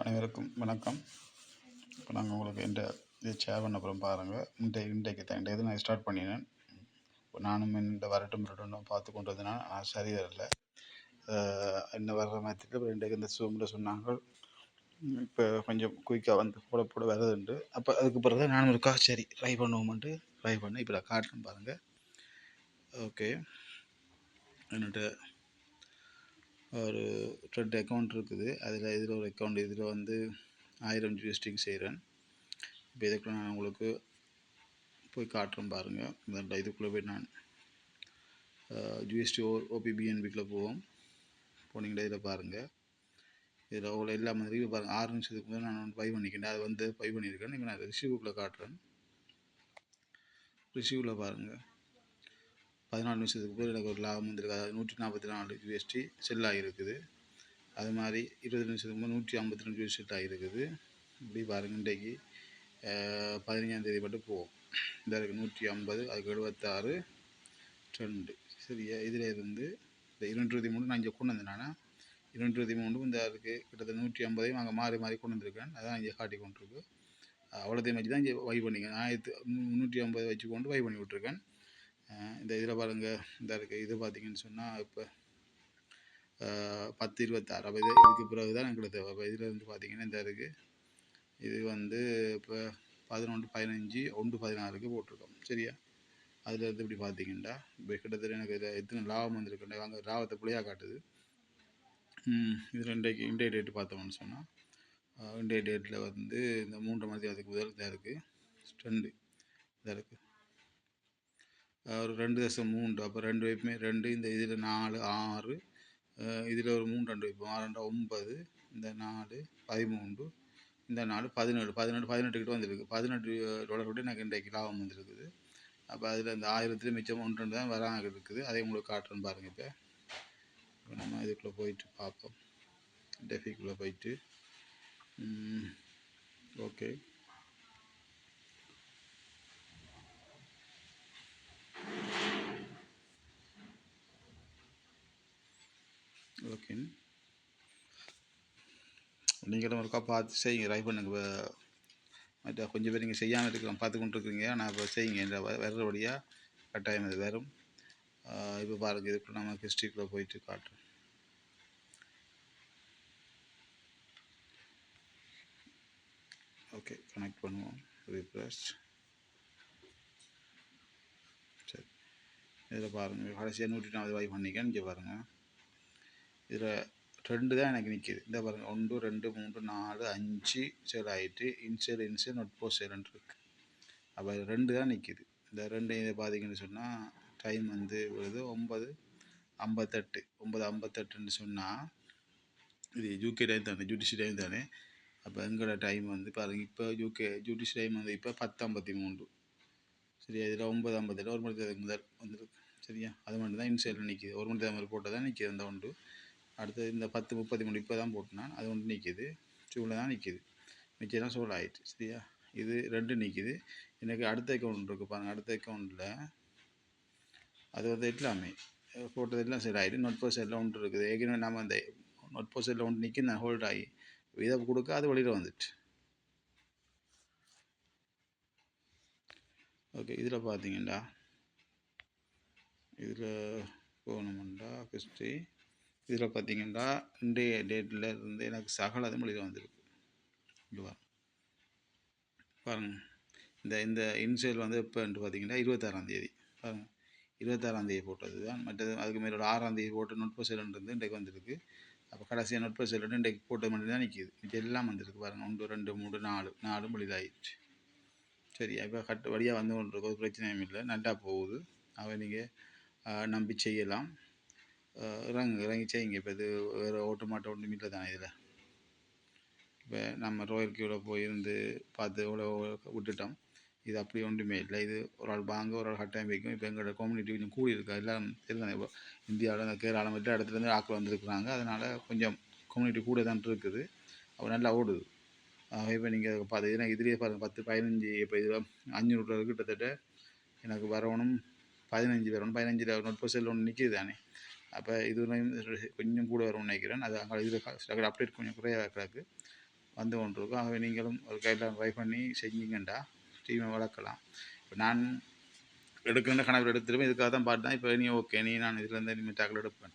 அனைவருக்கும் வணக்கம். இப்போ நாங்கள் உங்களுக்கு இந்த இது ஷேர் பண்ண அப்புறம் பாருங்கள் இந்த இன்றைக்கு தான் இந்த இது நான் ஸ்டார்ட் பண்ணினேன். இப்போ நானும் இந்த வரட்டும் வரட்டும் பார்த்து கொண்டு வந்தேன்னா நான் சரி வரல. இன்னும் வர்ற மாதிரி அப்புறம் இன்றைக்கு இந்த சூமில் சொன்னாங்க. இப்போ கொஞ்சம் குயிக்காக வந்து போட போட வருதுண்டு அப்போ அதுக்கு பிறகு தான் நானும் இருக்கா சரி ட்ரை பண்ணுவோம்ட்டு ட்ரை பண்ணி இப்போ நான் காட்டுறேன் பாருங்கள் ஓகே என்னட்டு ஒரு ரெண்டு அக்கௌண்ட் இருக்குது. அதில் இதில் ஒரு அக்கௌண்ட் இதில் வந்து ஆயிரம் ஜிஎஸ்டிக்கு செய்கிறேன் இப்போ இதுக்குள்ள நான் உங்களுக்கு போய் காட்டுறேன் பாருங்கள் இந்த இதுக்குள்ளே போய் நான் ஜிஎஸ்டி ஓ ஓபிபிஎன்பிக்குள்ளே போவோம். போனீங்கன்னா இதில் பாருங்கள் இதில் அவ்வளோ எல்லா மாதிரியும் பாருங்கள் ஆறு நிமிஷத்துக்கு முதல் நான் பை பண்ணிக்கிட்டேன் அது வந்து பை பண்ணியிருக்கேன். இப்போ நான் ரிசீவுக்குள்ளே காட்டுறேன். ரிசீவில் பாருங்கள் பதினாலு நிமிஷத்துக்கு பிறகு எனக்கு ஒரு லாபம் வந்திருக்கு அதாவது நூற்றி நாற்பத்தி நாலு யூஎஸ்டி செல் ஆகிருக்குது அது மாதிரி இருபது நிமிஷத்துக்கு முன்பு நூற்றி ஐம்பத்தி ரெண்டு யூஎஸ் செல் ஆகிருக்குது இப்படி பாருங்கள் இன்றைக்கு பதினஞ்சாம் தேதி மட்டும் போவோம் இந்த இருக்குது நூற்றி ஐம்பது அதுக்கு எழுபத்தாறு ரெண்டு. சரியா இதில் இருந்து இந்த இரண்டு இருபத்தி மூணு நான் இங்கே கொண்டு வந்தேன் நான்? மூணு இந்த இருக்குது கிட்டத்தட்ட நூற்றி ஐம்பதையும் அங்கே மாறி மாறி கொண்டு வந்திருக்கேன். அதான் இங்கே காட்டி கொண்டிருக்கு. அவ்வளோத்தையும் வச்சு தான் இங்கே வை பண்ணிக்கேன். ஆயிரத்து முந்நூற்றி ஐம்பது வச்சு கொண்டு வை பண்ணி விட்ருக்கேன் இந்த இதில் பாருங்கள் இந்த இருக்குது இது பார்த்தீங்கன்னு சொன்னால் இப்போ பத்து இருபத்தாறு அப்போ இது இதுக்கு பிறகு தான் எங்களுக்கு தேவை. அப்போ இதில் இருந்து பார்த்தீங்கன்னா இந்த இருக்குது இது வந்து இப்போ பதினொன்று பதினஞ்சு ஒன்று பதினாறுக்கு போட்டிருக்கோம். சரியா? அதில் இருந்து இப்படி பார்த்தீங்கன்னா இப்போ கிட்டத்தட்ட எனக்கு இதில் எத்தனை லாபம் வந்திருக்குண்டா வாங்க லாபத்தை பிள்ளையாக காட்டுது. இது இன்றைக்கு இன்றைய டேட்டு பார்த்தோம்னு சொன்னால் இன்றைய டேட்டில் வந்து இந்த மூன்று மணி அதுக்கு முதல் இதாக இருக்குது ஸ்ட்ரெண்டு இதாக இருக்குது ஒரு ரெண்டு தசம் மூன்று. அப்போ ரெண்டு வைப்புமே ரெண்டு இந்த இதில் நாலு ஆறு. இதில் ஒரு மூணு ரெண்டு வைப்போம். ஆறு ரெண்டு ஒன்பது இந்த நாலு பதிமூன்று இந்த நாலு பதினேழு. பதினெட்டு பதினெட்டு கிட்ட வந்துருக்கு. பதினெட்டு டாலர் விட்டு எனக்கு இன்றைக்கு லாபம் வந்துருக்குது. அப்போ அதில் இந்த ஆயிரத்தில் மிச்சம் ஒன்று ரெண்டு தான் வராங்க இருக்குது. அதை உங்களுக்கு காட்டுறேன்னு பாருங்கள் இப்போ. இப்போ நம்ம இதுக்குள்ளே போயிட்டு பார்ப்போம். டெஃபிக்குள்ளே போயிட்டு. ஓகே. ஓகே நீங்களும் ஒருக்கா பார்த்து செய்யுங்க. ட்ரை பண்ணுங்க. மற்ற கொஞ்சம் பேர் நீங்கள் செய்யாமல் இருக்கிறோம் பார்த்து கொண்டு இருக்கிறீங்க ஆனால் இப்போ செய்யுங்க. இந்த வர்றபடியாக கட்டாயம் இது வரும். இப்போ பாருங்கள் இதுக்குள்ள நம்ம ஹிஸ்ட்ரிக்குள்ளே போயிட்டு காட்டுறோம். ஓகே கனெக்ட் பண்ணுவோம். ரீப்ரெஸ் சரி. இதில் பாருங்கள் கடைசியாக நூற்றி நாற்பது ரூபாய் பண்ணிக்கேன் இங்கே பாருங்கள் இதில் ரெண்டு தான் எனக்கு நிற்கிது இந்த பாருங்கள் ஒன்று ரெண்டு மூன்று நாலு அஞ்சு சேல் ஆகிட்டு இன்சேல் இன்சேல் நொட் போ சேல்னு இருக்குது அப்போ ரெண்டு தான் நிற்கிது இந்த ரெண்டு இதை பார்த்தீங்கன்னு சொன்னால் டைம் வந்து வருது ஒம்பது ஐம்பத்தெட்டு. ஒம்பது ஐம்பத்தெட்டுன்னு சொன்னால் இது யூகே டைம் தானே ஜுடிஷி டைம் தானே. அப்போ எங்களோட டைம் வந்து பாருங்கள் இப்போ யூகே ஜுடிஷி டைம் வந்து இப்போ பத்து ஐம்பத்தி மூன்று. சரியா? இதில் ஒம்பது ஐம்பத்தெட்டு ஒரு மணி நேரத்துக்கு முதல் வந்துருக்கு. சரியா? அது மட்டும் தான் இன்சேலில் நிற்கிது ஒரு மணி முதல் போட்டால் தான் நிற்கிது அந்த ஒன்று. அடுத்தது இந்த பத்து முப்பது மூணு இப்போ தான் போட்டுனா அது ஒன்று நிற்கிது சூடில் தான் நிற்கிது மிச்சம் சோல் ஆகிட்டு சரியா? இது ரெண்டு நிற்கிது எனக்கு அடுத்த அக்கௌண்ட் இருக்குது பாருங்கள் அடுத்த அக்கௌண்ட்டில் அது வந்து எல்லாமே போட்டது எல்லாம் சரி ஆகிடுது நோட் போஸ்டில் ஒன்று இருக்குது. ஏற்கனவே நம்ம அந்த நோட் போஸ்டில் ஒன்று நிற்கி நான் ஹோல்ட் ஆகி இதை கொடுக்க அது வெளியில் வந்துட்டு ஓகே இதில் பார்த்தீங்கண்டா இதில் போகணுமெண்டா ஹிஸ்ட்ரி இதில் பார்த்தீங்கன்னா இன்றைய டேட்டில் இருந்து எனக்கு சகல தமிழில் வந்திருக்கு. இங்கே பாருங்கள் இந்த இந்த இன்சைல் வந்து எப்போன்ட்டு பார்த்தீங்கன்னா இருபத்தாறாம் தேதி. பாருங்கள் இருபத்தாறாம் தேதி போட்டது தான் மற்றது அதுக்கு மேலே ஆறாம் தேதி போட்டு நுட்ப செல்லுன்றது இன்றைக்கு வந்திருக்கு. அப்போ கடைசியாக நுட்ப செல்லுன்னு இன்றைக்கு போட்டது மட்டும் தான் நிற்கிது இது எல்லாம் வந்திருக்கு பாருங்கள் ஒன்று ரெண்டு மூணு நாலு. நாலும் வெளியிலாகிடுச்சு சரி இப்போ கட்டு வழியாக வந்து கொண்டிருக்கோம். ஒரு பிரச்சனையும் இல்லை. நல்லா போகுது. அவை நீங்கள் நம்பி செய்யலாம். இறங்கு இறங்கி செய்யுங்க இப்போ இது வேறு ஓட்டு மாட்ட ஒன்றும் இல்லை தானே இதில். இப்போ நம்ம ரோயல் கியூவில் போயிருந்து பார்த்து இவ்வளோ விட்டுட்டோம். இது அப்படி ஒன்றுமே இல்லை. இது ஒரு ஆள் வாங்க ஒரு ஆள் கட்டாயம் வைக்கும். இப்போ எங்களோட கம்யூனிட்டி கொஞ்சம் கூடி இருக்கா. எல்லாம் தெரியும் இப்போ இந்தியாவில் அந்த கேரளம் மட்டும் இடத்துலேருந்து ஆக்கள் வந்துருக்குறாங்க. அதனால் கொஞ்சம் கம்யூனிட்டி கூட தான் இருக்குது. அப்போ நல்லா ஓடுது. இப்போ நீங்கள் பார்த்து ஏன்னா இதுலேயே பாருங்கள் பத்து பதினஞ்சு இப்போ இது அஞ்சு கிட்டத்தட்ட. எனக்கு வரணும் பதினஞ்சு வரணும் பதினஞ்சு நோட் செல் ஒன்று நிற்கிது தானே. அப்போ இதுலேயும் கொஞ்சம் கூட வரும்னு நினைக்கிறேன். அது அங்கே இதில் அப்டேட் கொஞ்சம் குறையாக கிடக்கு. வந்து கொண்டிருக்கும் ஆகவே நீங்களும் ஒரு கையில் ட்ரை பண்ணி செஞ்சீங்கண்டா டீமை வளர்க்கலாம். இப்போ நான் எடுக்கின்ற கணவர் எடுத்துருவேன். இதுக்காக தான் பார்த்தேன் இப்போ நீ ஓகே நீ நான் இதுலேருந்து இனிமேல் டேக்கில் எடுப்பேன்.